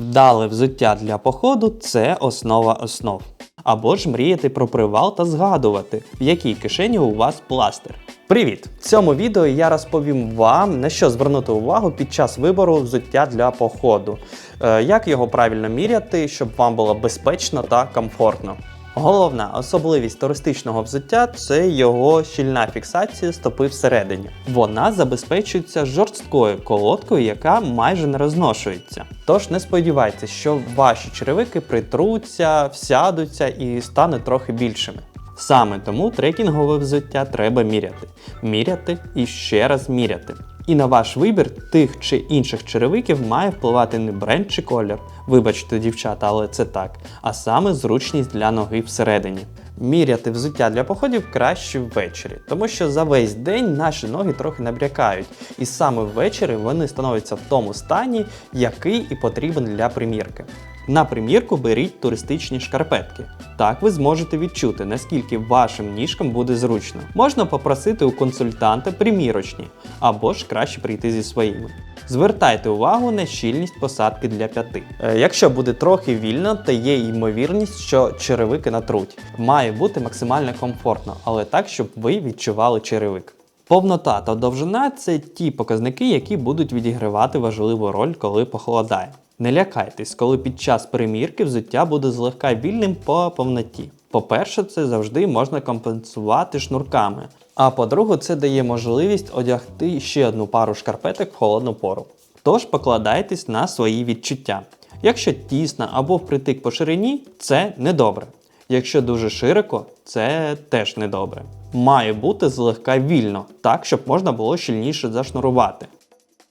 Вдале взуття для походу це основа основ. Або ж мріяти про привал та згадувати, в якій кишені у вас пластир. Привіт! В цьому відео я розповім вам, на що звернути увагу під час вибору взуття для походу, Е, як його правильно міряти, щоб вам було безпечно та комфортно. Головна особливість туристичного взуття це його щільна фіксація стопи всередині. Вона забезпечується жорсткою колодкою, яка майже не розношується. Тож не сподівайтеся, що ваші черевики притруться, всядуться і стануть трохи більшими. Саме тому трекінгове взуття треба міряти. Міряти і ще раз міряти. І на ваш вибір тих чи інших черевиків має впливати не бренд чи колір, вибачте, дівчата, але це так, а саме зручність для ноги всередині. Міряти взуття для походів краще ввечері, тому що за весь день наші ноги трохи набрякають, і саме ввечері вони становляться в тому стані, який і потрібен для примірки. На примірку беріть туристичні шкарпетки. Так ви зможете відчути, наскільки вашим ніжкам буде зручно. Можна попросити у консультанта примірочні, або ж краще прийти зі своїми. Звертайте увагу на щільність посадки для п'яти. Е, Якщо буде трохи вільно, то є ймовірність, що черевики натруть. Має бути максимально комфортно, але так, щоб ви відчували черевик. Повнота та довжина це ті показники, які будуть відігравати важливу роль, коли похолодає. Не лякайтесь, коли під час примірки взуття буде злегка вільним по повноті. По-перше, це завжди можна компенсувати шнурками. А по-друге, це дає можливість одягти ще одну пару шкарпеток в холодну пору. Тож покладайтесь на свої відчуття. Якщо тісно або впритик по ширині, це недобре. Якщо дуже широко, це теж недобре. Має бути злегка вільно, так щоб можна було щільніше зашнурувати.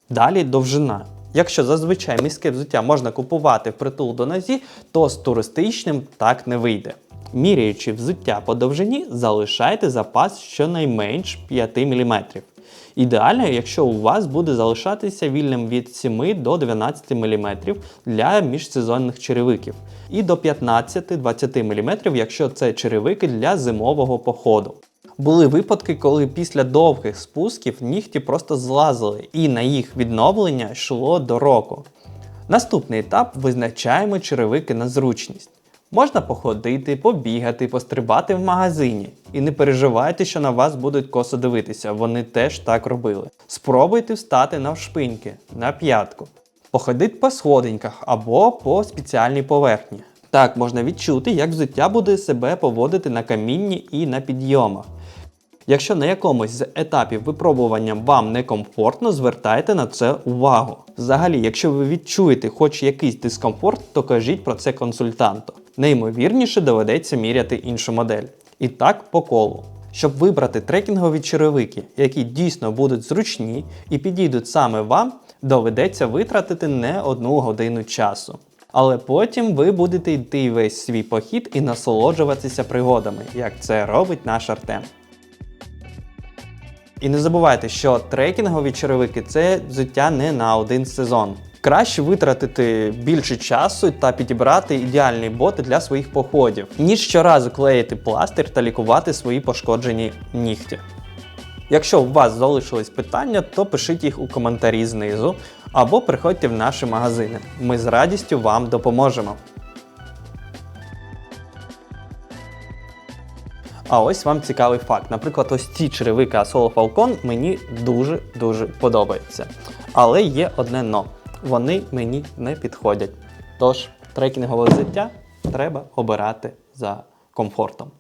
Далі довжина. Якщо зазвичай міське взуття можна купувати впритул до нозі, то з туристичним так не вийде. Міряючи взуття по довжині, залишайте запас щонайменш 5 мм. Ідеально, якщо у вас буде залишатися вільним від 7 до 12 мм для міжсезонних черевиків, і до 15-20 мм, якщо це черевики для зимового походу. Були випадки, коли після довгих спусків нігті просто злазили, і на їх відновлення йшло до року. Наступний етап визначаємо черевики на зручність. Можна походити, побігати, пострибати в магазині. І не переживайте, що на вас будуть косо дивитися, вони теж так робили. Спробуйте встати навшпиньки, на п'ятку. Походить по сходинках або по спеціальній поверхні. Так можна відчути, як взуття буде себе поводити на камінні і на підйомах. Якщо на якомусь з етапів випробування вам некомфортно, звертайте на це увагу. Взагалі, якщо ви відчуєте хоч якийсь дискомфорт, то кажіть про це консультанту. Неймовірніше доведеться міряти іншу модель. І так по колу. Щоб вибрати трекінгові черевики, які дійсно будуть зручні і підійдуть саме вам, доведеться витратити не одну годину часу. Але потім ви будете йти весь свій похід і насолоджуватися пригодами, як це робить наш Артем. І не забувайте, що трекінгові черевики це взуття не на один сезон. Краще витратити більше часу та підібрати ідеальні боти для своїх походів, ніж щоразу клеїти пластир та лікувати свої пошкоджені нігті. Якщо у вас залишились питання, то пишіть їх у коментарі знизу або приходьте в наші магазини. Ми з радістю вам допоможемо. А ось вам цікавий факт. Наприклад, ось ці черевики Asolo Falcon мені дуже-дуже подобаються. Але є одне но. Вони мені не підходять. Тож, трекінгове взуття треба обирати за комфортом.